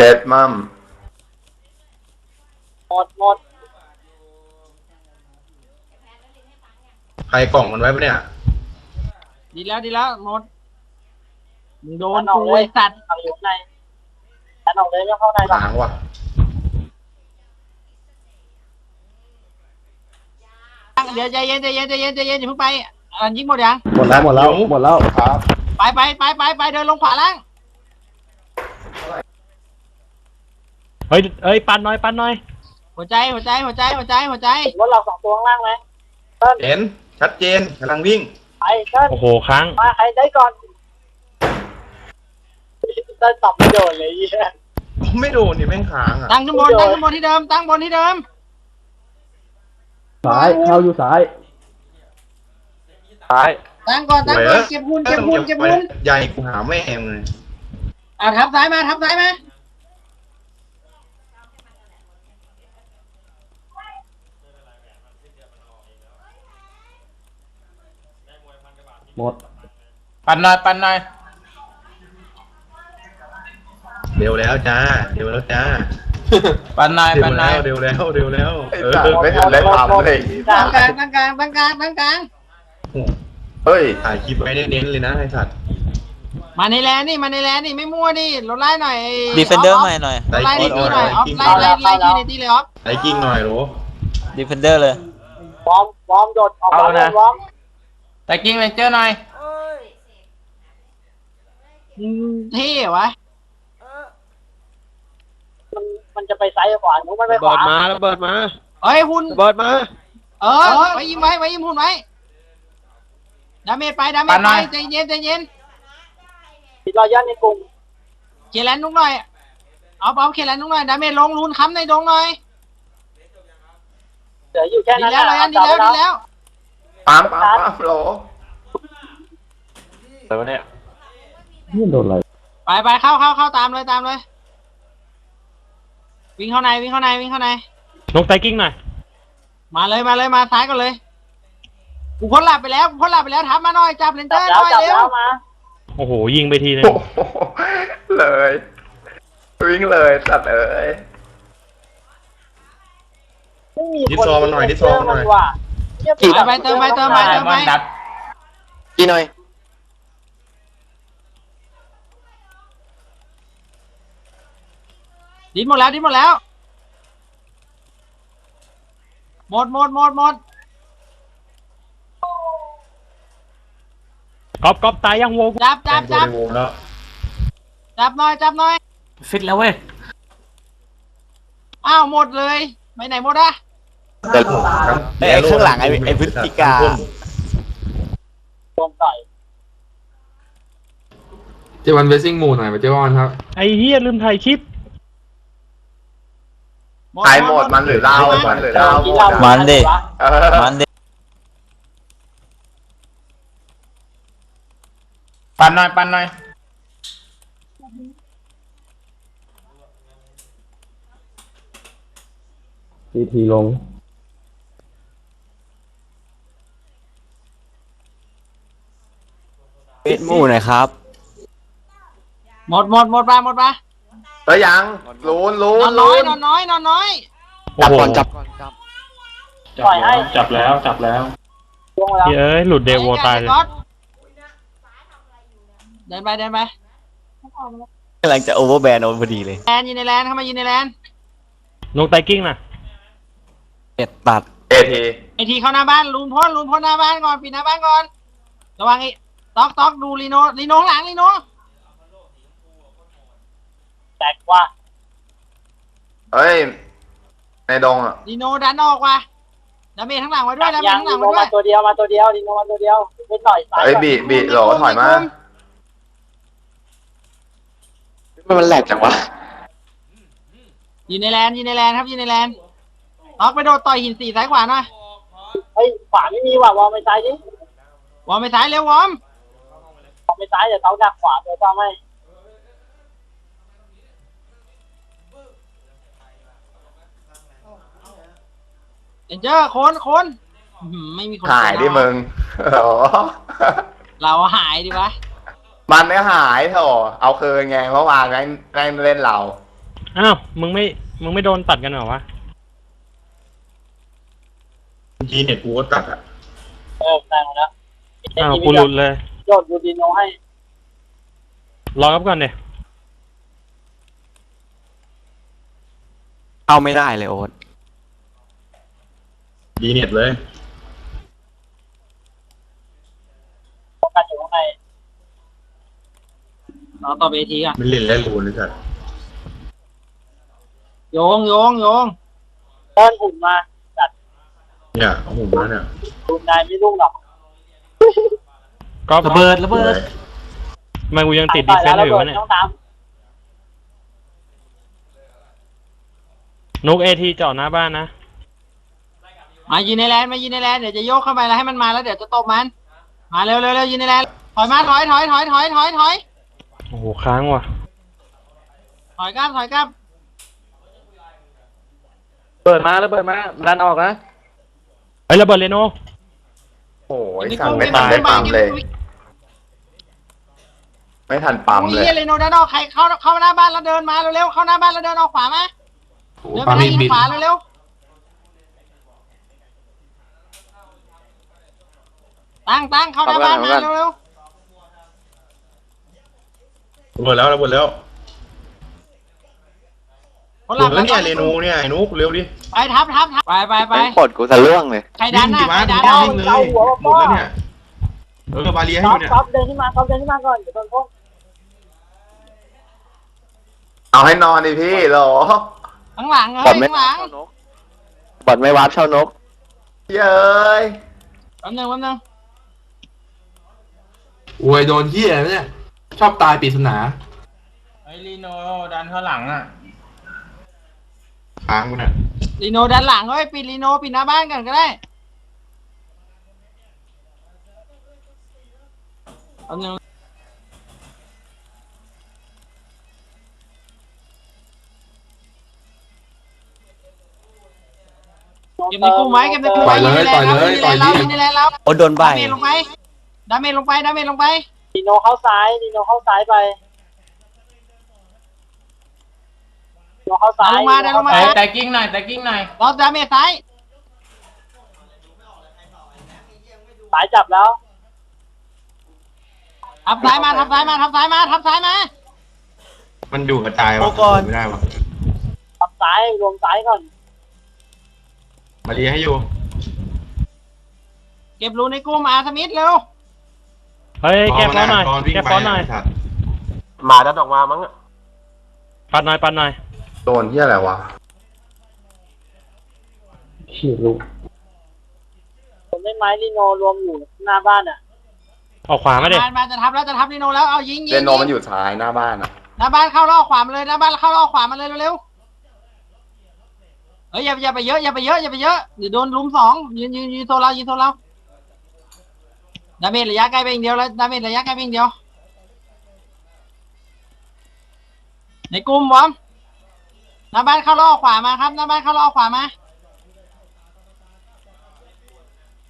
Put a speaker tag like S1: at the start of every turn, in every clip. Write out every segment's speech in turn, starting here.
S1: เจ็ดมั่ม
S2: หมดหมด
S1: ใครกล่องมันไว้ปะเนี่ย
S3: ดีแล้วดีแล้วหมดมึงโดน
S2: ดัออก
S3: กู
S2: เล
S3: ไอยสัตว์
S2: เอาอยู่ข้างในดันออกเลยไม่เข้าในหรอก
S1: ล้างว่ะ
S3: เดี๋ยวใจเย็นใจเย็นใจเย็นใจเย็นอย่าเพิ่งไปอ่ายิงหมดยัง
S4: หมดแล้วหมดแล้วหมดแล้ว
S1: ครับ
S3: ไปไปไปไปไปเดินลงขวาล่าง
S5: เฮ้ยเอ้ยปันหน่อยปันหน่อย
S3: หัวใจหัวใจหัวใจหัวใจหัวใจ
S2: รถเราสองตัวข้างล่างไหมเติ้ล
S1: เห็นชัดเจนกำลังวิ่ง
S2: ไปเติ้ล
S5: โอ้โหค้าง
S2: มาใครได้ก่อนเติ้ลตอบไม่โดนเลยไอ้เหี้ย
S1: ไม่โดนนี่แม่งค้างอะ
S3: ตั้งข้างบนตั้งข้างบนที่เดิมตั้งบนที่เดิม
S4: ซ้ายเข้าอยู่ซ้าย
S1: ซ้าย
S3: ตั้งก่อนตั้งก่อนเก็บหุ่นเก็บหุ่นเก็บหุ่น
S1: ใหญ่กูหาแม่งเลย
S3: อ่าทับซ้ายมาทับซ้ายมา
S4: หมด
S6: ปันหน่อยปันหน่อย
S1: เร็วแล้วจ้า เร็วแล้วจ้า
S6: ปันหน่อย
S1: เร็
S6: ปั
S1: วน
S6: หน่
S1: แล้
S6: อยว
S1: เร็วแล้วเร็วแล้วเออ
S7: ไม่ทันได้ทำเลย
S3: ตั้งกลางตั้งกลางตั้งกลางตั้งกลาง
S7: เฮ้ย
S1: ถ่ายคลิปไว้เน้นๆเลยนะไอ้สัตว์
S3: มาในแลนนี่มาในแลนนี่ไม่มั่วนี่รถไล่หน่อยไอ้
S8: ดีเฟนเดอร์ใหม่หน่อย
S3: ไล่ในตีหน่อยออฟไล่ไล่ไล่ที่ในตีเลยออฟ
S1: ไอ้กิ้งหน่อยโหร
S8: ดีเฟนเดอร์เลย
S2: วอร์มวอร์มโดดออกมาเลยวอร์ม
S6: แต่กิ้งเลนเจอร์หน่อย
S3: อืมเท่วะ
S2: มันมันจะไปซ้ายขวาหนูมันไปขวา
S5: ระเบิดมา
S3: เฮ้ยหุ่น
S5: ระเบิดมา
S3: เออไว้ยิ้มไว้ไว้ยิ้มหุ่นไว้ดาเมจไปดาเมจไปใจเย็นใจเย็น
S2: ติดรอยย่านในกลุ่ม
S3: เขียนแลนนุกหน่อยเอาเอาเขียนแลนนุกหน่อยดาเมจลงรูนค้ำในดงหน่อย
S2: เหลืออยู่แค่
S3: ดี
S2: นั้น
S3: แล้วเลยอันดีแล้วดีแล้ว
S7: ปั๊มปั๊มปั๊มโหล
S4: นี่โดนอะไร
S3: ไปไปเข้าเข้าเข้าตามเลยตามเลย วิ่งเข้าในวิ่งเข้าในวิ่งเข้าใน
S5: นกไตกิ้งหน่อย
S3: มาเลยมาเลยมาซ้ายก่อนเลยกูพ้นหลับไปแล้วกูพ้นหลับไปแล้วทับมาหน่อยจับเลนเต
S2: จั
S3: อบร์ห
S2: แล้ว
S3: น่อย
S2: จับ
S3: เร็
S2: แล้ววมา
S5: โอ้โห ยิงไปทีนึง
S7: โอ้โหเลย วิ่งเลยสัตว์เอ้ย
S2: ไม่มี
S1: ดิ
S2: คน
S1: ซอมันหน่อยดิซอมันหน่อย
S2: ว่ะ เหี้ย
S3: ไปไปเติมไปเติมไปเติมไป
S6: มันดับ
S7: กี่หน่อย
S3: ดิ้นหมดแล้วดิ้นหมดแล้ว หมดหมดหมดหมด
S5: ก๊อปก๊อปตายยังโว
S3: จับจับจับ
S1: แต่งตัวในวงแล้ว
S3: จับหน่อยจับหน่อย
S5: ฟิตแล้วเว้ย
S3: อ้าวหมดเลยไปไหนหมดอะ
S8: เอ้ยข้างหลังไอ้ไอ้พฤติกา
S2: รวมต่อย
S9: เจวันเวสซิ่งหมู่หน่อยมาเจวันครับ
S5: ไอ้เฮียลืมถ่ายคลิป
S7: ใครหมดมันหรือเรามันหรือเรา
S2: กินเหล้า
S8: มันดิ
S7: เออ
S8: มันเด
S6: ปันหน่อยปันหน่อย
S4: ทีทีลง
S8: ปิดหมู่หน่อยครับ
S3: หมดหมดหมดไปหมดไป
S7: แล้วยังลูนลู
S3: น
S7: น
S3: อนน้
S7: ลู
S3: อย
S7: น
S3: นอนน้อยนอนน้อย
S5: โอ้โห
S2: ปล่อยให้
S5: จับแล้วจับแล้ว
S2: ลงแล้ว
S5: เอ้ยหลุดเดโวตายเลย
S3: เดินไปเดินไป
S8: กำลังจะโอเวอร์แบนโอนพอดีเลย
S3: แลนยืนในแลนเข้ามายืนในแลน
S5: นกไตกิ้งน่ะ
S8: เอ็ดตัด
S7: เอที
S3: ไอทีเข้าหน้าบ้านลูนพ้นลูนพ้นหน้าบ้านก่อนปิดหน้าบ้านก่อน ระวังไอ้ ต๊อกต๊อกดูลีโนลีโนข้างหลังลีโน
S2: แตกว่า
S7: เฮ้ยในดงอะ
S3: ลีโนดันออกว่ะดาเมจข้างหลังไว้ด้วยดาเมจ
S2: ยัง
S3: ข้างหลั
S2: ดิ
S3: ง
S2: โน
S3: ไว้ด้ว
S2: มายตัวเดียวมาตัวเดียวดิโนมาตัวเดียวไม่ต่อยซ้าย
S7: เฮ้ยบีบีโหลถอยมามันแหลกจังวะ
S3: ยืนในแลนยืนในแลนครับยืนในแลนต๊อกไปโดดต่อยหินสี่ซ้ายขวาหน่อย
S2: เฮ้ยขวาไม่มีว่ะวอร์มไปซ้ายดิ
S3: วอร์มไปซ้ายเร็ววอร์ม
S2: วอร์ม ไปซ้ายเดี๋ยวเขาดักขวาเดี๋ยวต้องไม่
S3: เดนเจอร์คนคนอื้อหือไม่มีคน
S7: หายดิมึงโอ้
S3: เราหายดิวะ
S7: มันไม่หายเถอะเอาคืนไงเมื่อวานแม่งแม่งเล่นเรา
S5: อ้าว มึงไม่ มึงไม่โดนตัดกันเหรอวะ
S1: เมื่อกี้เน็ตกูก็ตัดอะ
S2: เออได้หมดแล้ว
S5: อ้าว กูหลุดเลย
S2: โยนดูดีโนให้
S5: รอครับก่อนเดี๋ย
S8: เอาไม่ได้เลยโอ๊ต
S1: ดีเน็ตเลย
S2: ป้องกันอยู่ข้างใน
S3: เราต่อเวทีก่อน
S1: ไม่เล่นแล้วรูนเลยสัตว์
S3: โยงโยงโยง
S2: เดินหุ่นมาจัด
S1: เนี่ยเอาหุ่นมาเนี่ย
S2: ดูนายไม่รุ่งหรอก
S5: ก็
S3: ระเบิดระเบิด
S5: ทำไมกูยังติดดีเฟนต์อยู่วะเนี่ย
S2: ต้องตาม
S5: นุกเอทีจอดหน้าบ้านนะ
S3: มายินในแลนด์มายินในแลนด์เดี๋ยวจะโยกเข้าไปแล้วให้มันมาแล้วเดี๋ยวจะตบมัน มาเร็วเร็วเร็วยินในแลนด์ถอยมาถอยถอยถอยถอยถอยถอย
S5: โอ้โหค้างว่ะ
S3: ถอยกลับถอยกลับ
S8: เปิดมาแล้วเปิดมาดันออกนะ
S5: เฮ้ยระเบิดเลยโน
S7: โอ้ย
S3: เก็บ
S7: สั่ง
S3: ใน
S7: ไม่
S3: ก
S7: ทั
S3: ลุ่
S7: น
S3: ม
S7: ได้
S3: เก็บในก
S7: ปั๊ม
S3: ลุ่ม
S7: เลย ไม่ทันปั๊ม
S3: โอ้ย
S7: เลย
S3: เฮียเลยโนดันออกใครเข้าเข้าหน้าบ้านแล้วเดินมาเร็วๆเข้าหน้าบ้านแล้วเดินออกขวามา
S9: โอ้
S3: เดิน
S9: ปา
S3: ไป
S9: มี
S3: ทาง
S9: บิด
S3: ขวาเร็วๆตั้งตั้งเข้าหน้าบ้านมาเร็ว
S1: ระเบิดแล้วระเบิดแล้ว
S3: ๆคนหลับ
S1: แล้วเนี่ย
S3: ก่อ
S1: เรนูเนี่ยไอ้นุกเร็วดิ
S3: ไปทับทับทับไปไปไป
S8: แม่งปลดกูทะล่วงเลย
S3: ใครดันหน้า
S1: วิ่ง
S3: ใคร
S1: ดิ
S3: ดัน
S1: วะวิ่งเลยหมดแล้วเนี่ยเออบาเรียให้
S2: ซ
S1: อ
S2: อยู่ฟ
S1: เนี่ย
S2: ซอฟเดินขึ้นมาซอฟเดินขึ้นมาก่อนเดี๋ยวโดนพวก
S7: เอาให้นอนดิพี่เหรอ
S3: ข้างหลังเฮ้
S8: บอด
S3: ย
S8: ไม่
S3: ข้างหลัง
S8: บอดไม่วาร์ปเช่านก
S7: เย้ย
S3: แป๊บนึงแป๊บนึง
S9: อวยโดนเหี้ยเนี่ย ชอบตายปริศนา
S6: ไอ้ลีโนดันข้างหลังอะ
S1: ค้างกูเนี่ย
S3: ลีโนดันหลังเฮ้ยปิดลีโนปิดหน้าบ้านกันก็ได้แป๊บนึง เก็บในกลุ่มไว้เก็บในกลุ่ม
S9: ปล่
S3: ไว้
S9: อยเลย
S3: นในแลนด์
S9: ปล่อยเลย
S3: นในแลนด์
S9: ปล่อยดิ
S3: เราในแลนด์เรา
S8: โอ๊ตโดนใบ
S3: ดาเมจลงไปดาเมจลงไปดาเมจลงไป
S2: ดีโนเข้าซ้ายดีโนเข้าซ้ายไปดีโนเข้าซ้าย
S3: ลงมาได้ลงมา
S6: ไอ้แต่กิ้งหน่อยแต่กิ้งหน่อย
S3: เราดาเมจซ้าย
S2: สายจับแล้ว
S3: ทับซ้ายมาทับซ้ายมาทับซ้ายมาทับซ้ายมา
S1: มันอยู่กระจายวะ
S8: โอ้ก่อน
S1: ไม่ได้วะ
S2: ทับซ้ายรวมซ้ายก่อน
S1: บาเรียให้อยู่
S3: เก็บรูในกลุ่มอาสมิธเร็ว
S5: เฮ้ยแก้ฟอนต์หน่อย
S1: ตอนวิ่ง
S5: แก้
S1: ไป
S5: ฟอนต์หน่อย
S1: ไอ้สัตว์
S7: หมาดันออกมามั้ง
S5: ปัดหน่อยปัดหน่อย
S7: โดนที่อะไรวะ
S4: เชี่ยลูก
S2: ผมเล่นไม้ดีโนรวมอยู่หน้าบ้านอะ
S5: ออกขวาไม่ได้
S3: มามาจะทับแล้วจะทับลีโนแล้วเอายิงยิง
S7: เรนโน
S3: ยิง
S7: มันอยู่ท้ายหน้าบ้านอะ
S3: หน้าบ้านเข้าล่อขวามาเลยหน้าบ้านเข้าล่อขวามาเลยเร็วๆ เฮ้ยอย่าอย่าไปเยอะอย่าไปเยอะอย่าไปเยอะเดี๋ยวโดนลุมสองยืนยืนยืนโซนเรายืนโซนเราดาเมจระยะใกล้ไปอย่างเดียวแล้วดาเมจระยะใกล้ไปอย่างเดียว ในกลุ่มบอมหน้าบ้านเข้าล่อขวามาครับหน้าบ้านเข้าล่อขวามา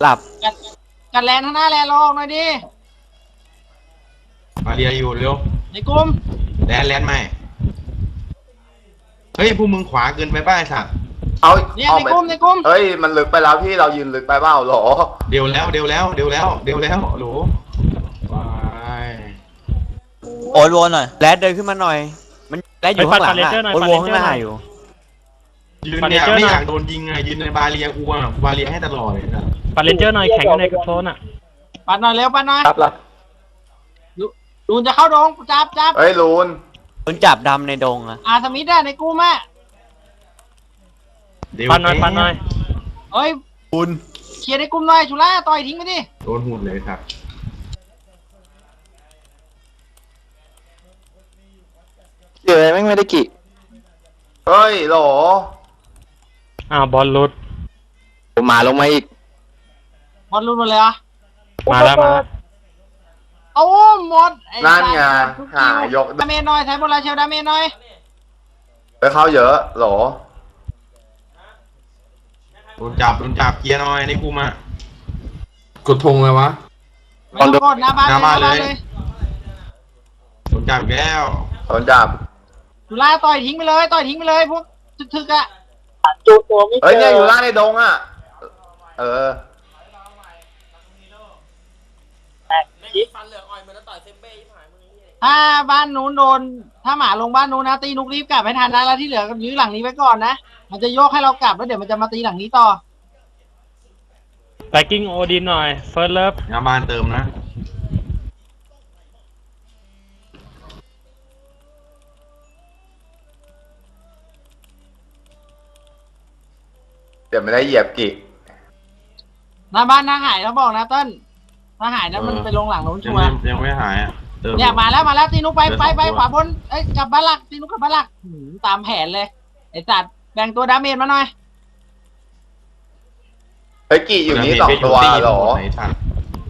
S8: หลับ
S3: กันกันแลนข้างหน้าแลนเราออกหน่อยดิ
S1: บาเรียอยู่เร็ว
S3: ในกลุ่ม
S1: แลนแลนไม่ เฮ้ยพวกมึงขวาเกินไปป้าไอ้สัตว์
S7: เอา
S3: เนี่ย
S7: เอา
S3: ใน
S7: ไป
S3: กลุ่มในกลุ่ม
S7: เฮ้ย มันลึกไปแล้วพี่เรายืนลึกไปเปล่าเหรอ
S1: เดี๋ยวแล้วเดี๋ยวแล้วเดี๋ยวแล้วเดี๋ยวแล้วโหลวาย
S8: โอ๊ตวนหน่อยแรดเดินขึ้นมาหน่อย มันแรดอยู่ข้างหลังอะโอ๊ตวนข้างหน้าอยู่
S1: ยืนเนี่ยไม่อยากโดนยิงไงยืนในบาเรียกูอะบาเรียให้ตลอดเลยนะ
S5: ปัดเลนเจอร์หน่อยแข็งอยู่ในกระโซนอะ
S3: ปัดหน่อยเร็วปัดหน่อย
S7: ครับละ
S3: ลูนจะเข้าดงจับจับ
S7: เฮ้ยลูน
S8: โดนจับดำในดงอะ
S3: อาสมิธอะในกลุ่มอะ
S1: เดี๋ยว
S5: ปัดหน่อยปัดหน่อย
S3: เฮ้ย
S8: คุณ
S3: เคลียร์ในกลุ่มหน่อยชุล่าต่อยทิ้งไปดิ
S1: โดนหุ่นเลยครับ
S8: เจอแม่งไม่ได้กี่
S7: เฮ้ยเหรอ
S5: อ้าวบอลหลุด
S8: ผมมาลงมาอีก
S3: บอลลูนหมดเลยเหรอ
S5: มาแล้วมาแล้ว
S3: โอ้หมดอ้
S7: นั่นไง
S3: สัตว์
S7: หายก
S3: ดาเมจหน่อยใช้บอลลาเชลดาเมจหน่อย
S7: ไปเข้าเยอะเหรอ
S1: โดนจับโดนจับเกียร์หน่อยในกูมอะ
S9: กดธงเลยวะ
S3: ไม่ต้องกดหน้าบ้าน
S1: หน้าบ้าน
S3: เลย
S1: เลยโดนจับอีกแล้ว
S7: โดนจับ
S3: จุฬาต่อยทิ้งไปเลยต่อยทิ้งไปเลยพวกทึกๆอะ
S2: จูตัวไม่เจ
S7: เฮ้ยเนี่ย
S2: อ
S7: อยู่ล่างในดงอะ เออ
S2: แตกชิด
S3: ถ้าบ้านนู้นโดน ถ้าหมาลงบ้านนู้นนะตีนุกรีบกลับให้ทันนะแล้วที่เหลือก็ยื้อหลังนี้ไว้ก่อนนะ มันจะโยกให้เรากลับแล้วเดี๋ยวมันจะมาตีหลังนี้ต่อ
S5: แบกกิ้งโอดินหน่อย เฟิร์สเลิฟ
S1: ยาบานเติมนะ
S7: เดี๋ยวไม่ได้เหยียบกิก
S3: หน้าบ้านหน้าหายแล้วบอกนะเต้นถ้าหายนะมันไปลงหลังนู้น
S1: ยั
S3: ชั
S1: ง
S3: ว
S1: ไม่
S3: ร์
S1: ยังไม่หายอะ เติม
S3: เนี่ยมาแล้วมาแล้วตีนุกไป
S1: เหลือ
S3: ไปไป
S1: สองตัว
S3: ขวาบนเอ้ยกลับบ้านหลักตีนุกกลับบ้านหลักหืมตามแผนเลยไอ้สัตว์ แบ่งตัวดาเมจมาหน่อย
S7: เฮ้ยกิอยู่นี่สองตัวเหรอ
S1: ไหนสัตว์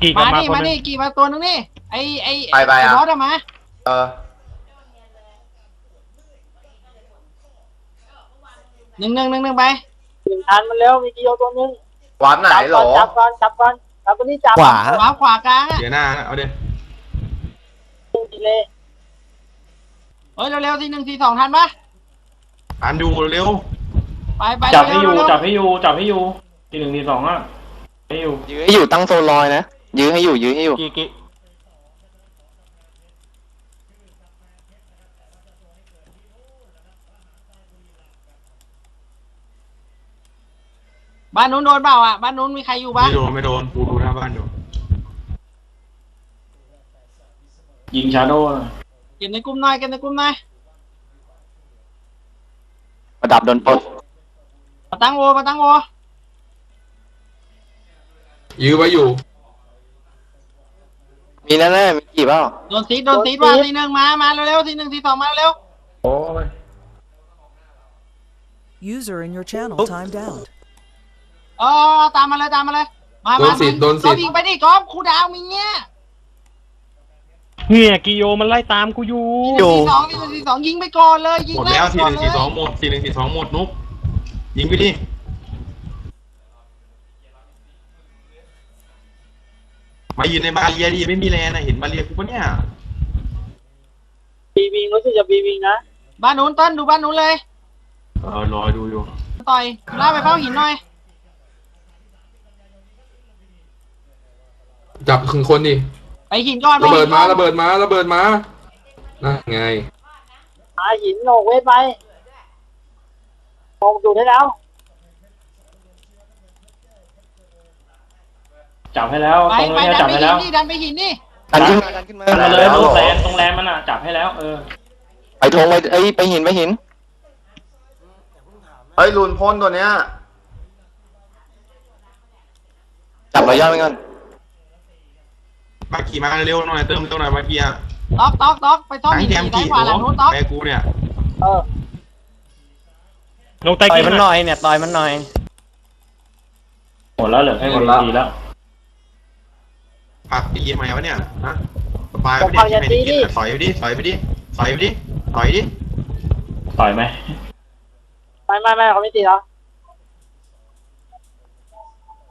S5: กี่กลั
S3: มา
S5: บมา
S3: ดิ
S5: คน
S3: มา
S5: หนึ
S3: ดิ
S5: ง
S3: กี่มาตัวนึงนี่ ไอ้ไอ้
S7: ไปไปอะ
S3: อ้บอสอะมา
S7: เออ
S3: หนึ่งหนึ่งหนึ่งหนึ่งไป
S2: ถึงทันมันแล้วมีกิโยตัวนึง
S7: วัดไหน
S2: จับ
S7: เหร
S2: ก่อน
S7: อ
S2: จับก่อนจับก่อนจับตัวนี้จับ
S8: ขวา
S3: ขวาขวากลางอะ
S1: เดี๋ยวหน้านะเอาเดี๋ยว
S2: ดีเลย
S3: เฮ้ยเร็วๆทีหนึ่งทีสองทันปะ
S1: อ่านดูเร็ว
S3: ไปไป
S5: จับให้อยู่
S3: เร็วๆ
S5: จับให้อยู่ จับให้อยู่ทีหนึ่งทีสองอะให้อยู่
S8: ยื้อให้อยู่ตั้งโซนลอยนะยื้อให้อยู่ยื้อให้อยู่
S5: กี่กี่
S3: บ้านนู้นโดนเปล่าอะบ้านนู้นมีใครอยู่บ้าง
S1: ไม่โดนไม่โดนกูดูหน้าบ้านอยู่
S5: ยิงชาโดว์
S3: เก็บในกลุ่มหน่อยเก็บในกลุ่มหน่อย
S8: ประดับโดนปลด
S3: มาตั้งโวมาตั้งโว
S9: ยื้อไว้อยู่
S8: มีแน่ๆมีกี่เปล่า
S3: โดนซีดโดนซีดมาทีหนึ่งมา มาเร็วๆทีหนึ่งทีสองมาเร็ว
S7: โอ้ย
S10: User in your channel timed out.
S3: ๆเออตามมาเลยตามมาเลย มา
S9: โด
S3: มาน
S9: สิทธิ์โดนสิทธิ์
S3: ก็ยิงไปดิก๊อฟครูดาวมีเงี้ย
S5: เนี่ยกิโยมันไล่ตามกูอยู่
S3: ทีสองทีหนึ่งทีสองยิงไปก่อนเลยยิง
S1: หมด
S3: แร
S1: แล้ว
S3: ก
S1: สี่
S3: ก่
S1: ห
S3: อน
S1: นึ่ง
S3: เล
S1: สี่
S3: ย
S1: สองหมดสี่หนึ่งสี่สองหมดนุ๊กยิงไปดิมายืนในบาเรียดิไม่มีแลนอะเห็นบาเรียกูปะเนี่ย
S2: บีวิงรู้สึกจะบีวิงนะ
S3: บ้านนู้นเต้นดูบ้านนู้นเลย
S1: เออรอดูอยู่
S3: ต่อยล่ากไปเฝ้าหินหน่อย
S9: จับครึ่งคนดิ
S3: ไปหินก่อนไประ
S9: เบิดมา
S3: หินก่อน
S9: ระเบิดมาระเบิดมานั่นไง
S2: หาหินโหนกเวทไปมองดูได้แล้ว
S5: จับให้แล้ว
S3: ไป
S5: ตรง
S3: ไป
S5: นี้
S3: ดัน
S5: จับ
S3: ไป
S5: ให้
S3: หิ
S5: แล้ว
S3: นนี่ดันไปหินนี่
S8: ดันขึ้นมาดันขึ้นมา
S5: ดันมาเลย
S7: แล้ว
S5: ลูก
S7: เหรอ
S5: แลนตรงแลนมันอะจับให้แล้วเออ
S8: ไปทงไปเอ้ยไปหินไปหิน
S7: เฮ้ยลูนพ่นตัวเนี้ย
S8: จับรอยย่อไปก่อน
S1: มาขี่มาเร็วหน่อยเติมเติมหน่อยมาเกียร์
S3: ต๊อกต๊อกต๊อกไปซ่อม
S1: ทั้ง
S3: หิน
S1: แกม
S3: ได้
S1: กี่
S3: ขวาหลังนู้นต๊อก
S1: แม่กูเนี่ย
S2: เออ
S5: ลงใต้
S8: ต่อย
S5: กิ้ง
S8: มันห
S5: หน่
S8: น่
S5: อย
S8: อยเนี่ยต่อยมันหน่อย
S5: หมดแล้วเหลือแค่หนึ่งทีแล้ว
S1: ผักตีทำไมวะเนี่ยฮะสปายไปดิไม่ได้กินอะถอยไปดิถอยไปดิถอยไปดิถอยดิ
S5: ต่อยไหม
S2: ไม่ไม่ไม่เขาไม่ตีแล้ว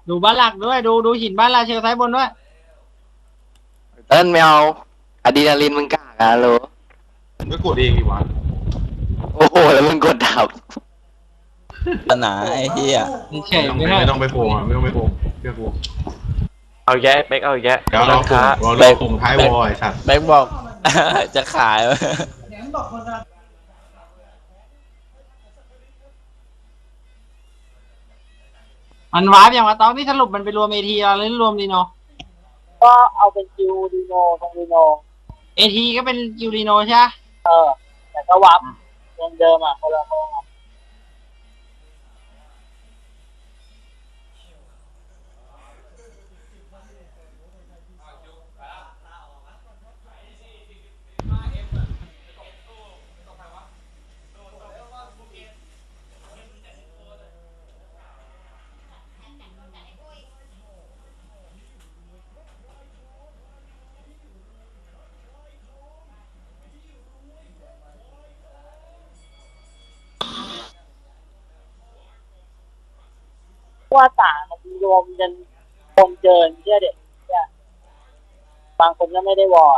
S3: ดูบ้านหลักด้วยดูดูหินบ้านลาเชลซ้ายบนด้วย
S8: เต้นไม่เอาอะดรีนาลีนมึงกล้าอะโหล
S1: ไม่กดเองดีวะ
S8: โอ้โหแล้วมึงกดดับปัญหาไอ้เหี้ย
S3: เฉย
S1: ไม่
S3: ไม่
S1: ต้อง
S3: ได้
S1: ไม่ต้องไปโผล่อะไม่ต้องไปโผล่เชื่อกู
S8: เอาแยะเป๊กเอาแยะ
S1: เดี๋ยวเราส่งเราเราส่งท้ายวอยสัตว์
S8: เป๊กบอก จะขาย
S3: มันวาร์ปอย่างว่าต๊อกนี่สรุปมันไปรวมเอทีเราหรือรวมดีโน
S2: ก็เอาเป็นคิวดีโนตรงดีโน
S3: เอทีก็เป็นยูรีโนใช่ไหม
S2: เออ แต่ก็วับเดิมเดิมอะคนละคนละ ว่าต่างมันรวมกันคนเกินเชื่อเด็กเนี่ยบางคนก็ไม่ได้วอร์